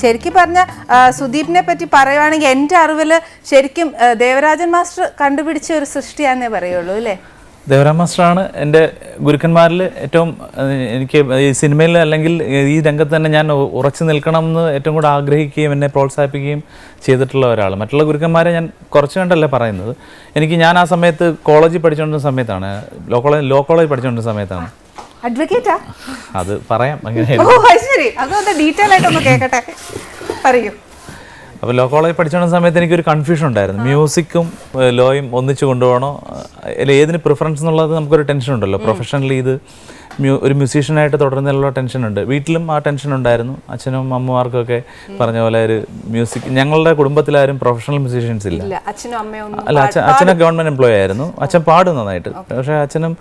ശരിക്കും പറഞ്ഞ സുദീപിനെ പറ്റി പറയുവാണെങ്കിൽ എന്റെ അറിവിൽ ശരിക്കും ദേവരാജൻ മാസ്റ്റർ കണ്ടുപിടിച്ച ഒരു സൃഷ്ടിയാന്നേ പറയുള്ളൂ അല്ലേ? ദേവരാം മാസ്റ്ററാണ് എന്റെ ഗുരുക്കന്മാരിൽ ഏറ്റവും എനിക്ക് ഈ സിനിമയിൽ അല്ലെങ്കിൽ ഈ രംഗത്ത് തന്നെ ഞാൻ ഉറച്ചു നിൽക്കണം എന്ന് ഏറ്റവും കൂടെ ആഗ്രഹിക്കുകയും എന്നെ പ്രോത്സാഹിപ്പിക്കുകയും ചെയ്തിട്ടുള്ള ഒരാൾ. മറ്റുള്ള ഗുരുക്കന്മാരെ ഞാൻ കുറച്ച് കണ്ടല്ലേ പറയുന്നത്. എനിക്ക് ഞാൻ ആ സമയത്ത് കോളേജിൽ പഠിച്ചുകൊണ്ടിരുന്ന സമയത്താണ് ലോ കോളേജ് ലോ കോളേജ് പഠിച്ചുകൊണ്ടിരുന്ന സമയത്താണ്. അഡ്വക്കേറ്റാ അത് പറയാം. അങ്ങനെ ഡീറ്റെയിൽ ആയിട്ടൊന്ന് കേൾക്കട്ടെ പറയൂ. അപ്പോൾ ലോ കോളേജ് പഠിച്ചുകൊണ്ട സമയത്ത് എനിക്കൊരു കൺഫ്യൂഷൻ ഉണ്ടായിരുന്നു. മ്യൂസിക്കും ലോയും ഒന്നിച്ചു കൊണ്ടുപോകണോ? അല്ലെ ഏതിന് പ്രിഫറൻസ് എന്നുള്ളത് നമുക്കൊരു ടെൻഷൻ ഉണ്ടല്ലോ. പ്രൊഫഷണലി ഇത് മ്യൂ ഒരു മ്യൂസീഷ്യനായിട്ട് തുടരുന്നതിലുള്ള ടെൻഷനുണ്ട് വീട്ടിലും ആ ടെൻഷൻ ഉണ്ടായിരുന്നു. അച്ഛനും അമ്മമാർക്കൊക്കെ പറഞ്ഞ പോലെ ഒരു മ്യൂസിക് ഞങ്ങളുടെ കുടുംബത്തിലാരും പ്രൊഫഷണൽ മ്യൂസീഷ്യൻസ് ഇല്ല. അല്ല അച്ഛൻ അച്ഛനെ ഗവൺമെന്റ് എംപ്ലോയി ആയിരുന്നു. അച്ഛൻ പാടും നന്നായിട്ട്. പക്ഷേ അച്ഛനും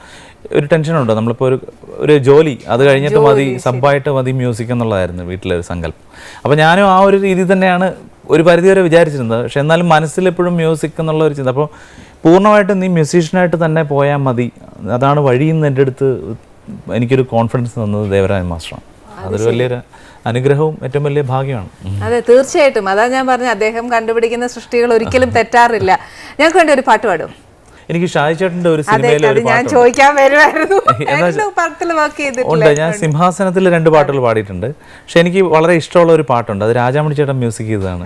ഒരു ടെൻഷനുണ്ട് നമ്മളിപ്പോൾ ഒരു ഒരു ജോലി അത് കഴിഞ്ഞിട്ട് മതി സബ്ബായിട്ട് മതി മ്യൂസിക് എന്നുള്ളതായിരുന്നു വീട്ടിലെ ഒരു സങ്കല്പം. അപ്പോൾ ഞാനും ആ ഒരു രീതി തന്നെയാണ് ഒരു പരിധിവരെ വിചാരിച്ചിരുന്നത്. പക്ഷെ എന്നാലും മനസ്സിൽ എപ്പോഴും മ്യൂസിക് എന്നുള്ള ഒരു ചിന്ത. അപ്പോൾ പൂർണമായിട്ടും നീ മ്യൂസീഷ്യനായിട്ട് തന്നെ പോയാൽ മതി. അതാണ് വഴിയെന്ന് എന്റെ അടുത്ത് എനിക്കൊരു കോൺഫിഡൻസ് തന്നത് ദേവരാജൻ മാസ്റ്ററാണ്. അതൊരു വലിയൊരു അനുഗ്രഹവും ഏറ്റവും വലിയ ഭാഗ്യമാണ്. അതെ തീർച്ചയായിട്ടും. അതാ ഞാൻ പറഞ്ഞ അദ്ദേഹം കണ്ടുപിടിക്കുന്ന സൃഷ്ടികൾ ഒരിക്കലും തെറ്റാറില്ല. ഞങ്ങൾക്ക് വേണ്ടി ഒരു പാട്ട് പാടും. എനിക്ക് ഷാജി ചേട്ടന്റെ ഒരു സിനിമയിലെ ഒരു ഞാൻ ചോദിക്കാൻ വരുമായിരുന്നു ഉണ്ട് ഞാൻ സിംഹാസനത്തിൽ രണ്ട് പാട്ടുകൾ പാടിയിട്ടുണ്ട്. പക്ഷെ എനിക്ക് വളരെ ഇഷ്ടമുള്ള ഒരു പാട്ടുണ്ട്. അത് രാജാമണി ചേട്ടൻ മ്യൂസിക് ചെയ്തതാണ്.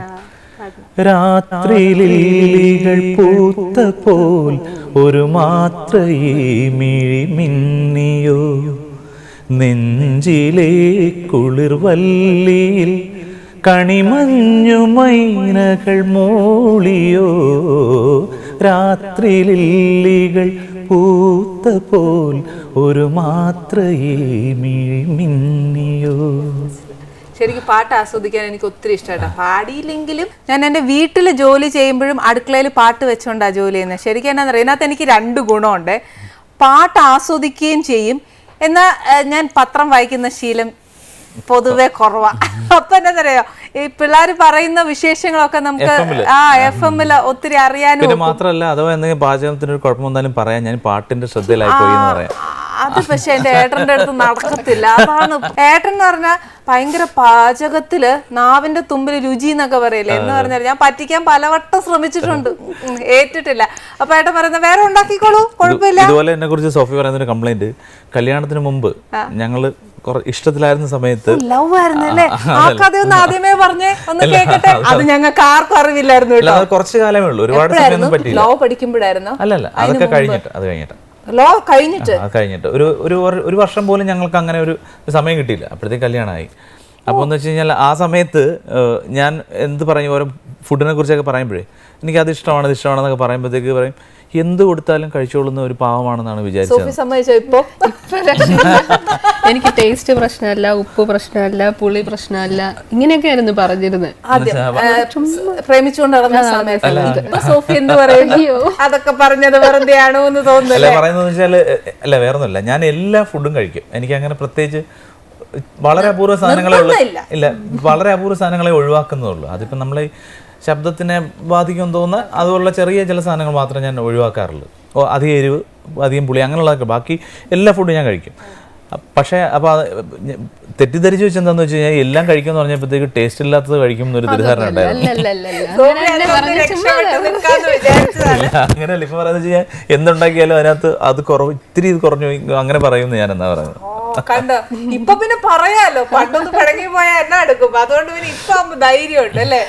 രാത്രിയിലികൾ പൂത്ത പോൽ ഒരു മാത്രയേ മിഴി മിന്നിയോ നെഞ്ചിലെ കുളിർവല്ലിയിൽ കണിമഞ്ഞു മൈനകൾ മൂളിയോ? ലില്ലികൾ പൂത്ത പോൽ ഒരു മാത്രയേ മിഴി മിന്നിയോ? ശരിക്കും പാട്ട് ആസ്വദിക്കാൻ എനിക്ക് ഒത്തിരി ഇഷ്ടമായിട്ടോ. പാടിയില്ലെങ്കിലും ഞാൻ എന്റെ വീട്ടിൽ ജോലി ചെയ്യുമ്പോഴും അടുക്കളയിൽ പാട്ട് വെച്ചോണ്ടാ ജോലി ചെയ്യുന്നത് ശരിക്കും എന്നാ പറയുക ഇതിനകത്ത് എനിക്ക് രണ്ട് ഗുണമുണ്ട്. പാട്ട് ആസ്വദിക്കുകയും ചെയ്യും. എന്നാൽ ഞാൻ പത്രം വായിക്കുന്ന ശീലം പൊതുവെ കുറവാ. അപ്പൊ എന്താ ഈ പിള്ളേർ പറയുന്ന വിശേഷങ്ങളൊക്കെ നമുക്ക് ആ എഫ് എമ്മിൽ ഒത്തിരി അറിയാനും മാത്രമല്ല അഥവാ എന്തെങ്കിലും പാചകത്തിന് ഒരു കുഴപ്പം വന്നാലും പറയാം. ഞാൻ പാട്ടിന്റെ ശ്രദ്ധയിലായി പോയി എന്ന് പറയാം. അത് പക്ഷെ എന്റെ ഏട്ടന്റെ അടുത്ത് നടക്കത്തില്ല. അതാണ് ഏട്ടൻ എന്ന് പറഞ്ഞാൽ ഭയങ്കര പാചകത്തിൽ നാവിന്റെ തുമ്പിൽ രുചി എന്നൊക്കെ പറയില്ലേ? എന്ന് പറഞ്ഞാൽ ഞാൻ പറ്റിക്കാൻ പലവട്ടം ശ്രമിച്ചിട്ടുണ്ട്. ഏറ്റിട്ടില്ല. അപ്പൊ ഏട്ടൻ പറയുന്നത് വേറെ ഉണ്ടാക്കിക്കോളൂ. കുഴപ്പമില്ല. ഇതുപോലെ എന്നെ കുറിച്ച് സോഫി പറയുന്ന ഒരു കംപ്ലൈന്റ്. കല്യാണത്തിന് മുമ്പ് ഞങ്ങൾ ഇഷ്ടത്തിലായിരുന്ന സമയത്ത് ലവ് ആയിരുന്നു അല്ലേ? ആ കഥ ഒന്ന് ആദ്യമേ പറഞ്ഞേ ഒന്ന് കേക്കട്ടെ? അത് ഞങ്ങൾക്ക് ആർക്കും അറിവില്ലായിരുന്നു കുറച്ചു കാലമേ ഉള്ളൂ. ഒരുപാട് സമയം പറ്റിയില്ല. ലോ പഠിക്കുമ്പോഴായിരുന്നു? അല്ലല്ല അതൊക്കെ കഴിഞ്ഞിട്ട് അത് കഴിഞ്ഞിട്ട്. ലോ കഴിഞ്ഞിട്ട്. കഴിഞ്ഞിട്ട്. ഒരു ഒരു വർഷം പോലും ഞങ്ങൾക്ക് അങ്ങനെ ഒരു സമയം കിട്ടിയില്ല. അപ്പോഴത്തേക്ക് കല്യാണമായി. അപ്പോൾ എന്ന് വെച്ച് കഴിഞ്ഞാൽ ആ സമയത്ത് ഞാൻ എന്ത് പറയും ഓരോ ഫുഡിനെ കുറിച്ചൊക്കെ പറയുമ്പോഴേ എനിക്ക് അത് ഇഷ്ടമാണ് ഇത് ഇഷ്ടമാണെന്നൊക്കെ പറയുമ്പോഴത്തേക്ക് പറയും എന്ത് കൊടുത്താലും കഴിച്ചോളുന്ന ഒരു പാവമാണെന്നാണ് വിചാരിച്ചത്. സോഫി സമ്മതിച്ചോ ഇപ്പൊ? എനിക്ക് ടേസ്റ്റ് പ്രശ്നമല്ല ഉപ്പ് പ്രശ്നമല്ല പുളി പ്രശ്നമല്ല ഇങ്ങനെയൊക്കെ ആയിരുന്നു പറഞ്ഞിരുന്നത് പ്രേമിച്ചുകൊണ്ട് നടന്ന സമയത്ത് സോഫി എന്ത് അതൊക്കെ പറഞ്ഞത് വെറുതെ ആണോ എന്ന് അല്ല പറയുന്നത് വെച്ചാൽ അല്ല വേറൊന്നുമില്ല. ഞാൻ എല്ലാ ഫുഡും കഴിക്കും. എനിക്ക് അങ്ങനെ പ്രത്യേകിച്ച് വളരെ അപൂർവ സാധനങ്ങളെ ഉള്ളു ഇല്ല വളരെ അപൂർവ സാധനങ്ങളെ ഒഴിവാക്കുന്നതുള്ളൂ അതിപ്പം നമ്മളെ ശബ്ദത്തിനെ ബാധിക്കും തോന്നുന്ന അതുപോലുള്ള ചെറിയ ചില സാധനങ്ങൾ മാത്രമേ ഞാൻ ഒഴിവാക്കാറുള്ളൂ. ഓ അധികം എരിവ് അധികം പുളി അങ്ങനെയുള്ളതൊക്കെ ബാക്കി എല്ലാ ഫുഡും ഞാൻ കഴിക്കും. പക്ഷേ അപ്പോൾ തെറ്റിദ്ധരിച്ച് വെച്ചെന്താന്ന് വെച്ച് കഴിഞ്ഞാൽ എല്ലാം കഴിക്കുമെന്ന് പറഞ്ഞപ്പോഴത്തേക്ക് ടേസ്റ്റ് ഇല്ലാത്തത് കഴിക്കും എന്നൊരു തെറ്റിദ്ധാരണ ഉണ്ടായിരുന്നു. അല്ലല്ലല്ല ലിഫ് അങ്ങനെയല്ല. ഇപ്പൊ പറയുന്നത് വെച്ച് കഴിഞ്ഞാൽ എന്തുണ്ടാക്കിയാലും അതിനകത്ത് അത് കുറവ് ഇത്തിരി ഇത് കുറഞ്ഞു അങ്ങനെ പറയുമെന്ന് ഞാൻ എന്നാ പറയുന്നത് കണ്ടോ? ഇപ്പൊ പിന്നെ പറയാലോ. പണ്ടൊന്ന് പിടങ്ങി പോയാൽ എന്നാ എടുക്കും? അതുകൊണ്ട് പിന്നെ ഇപ്പൊ ധൈര്യമുണ്ട് അല്ലേ?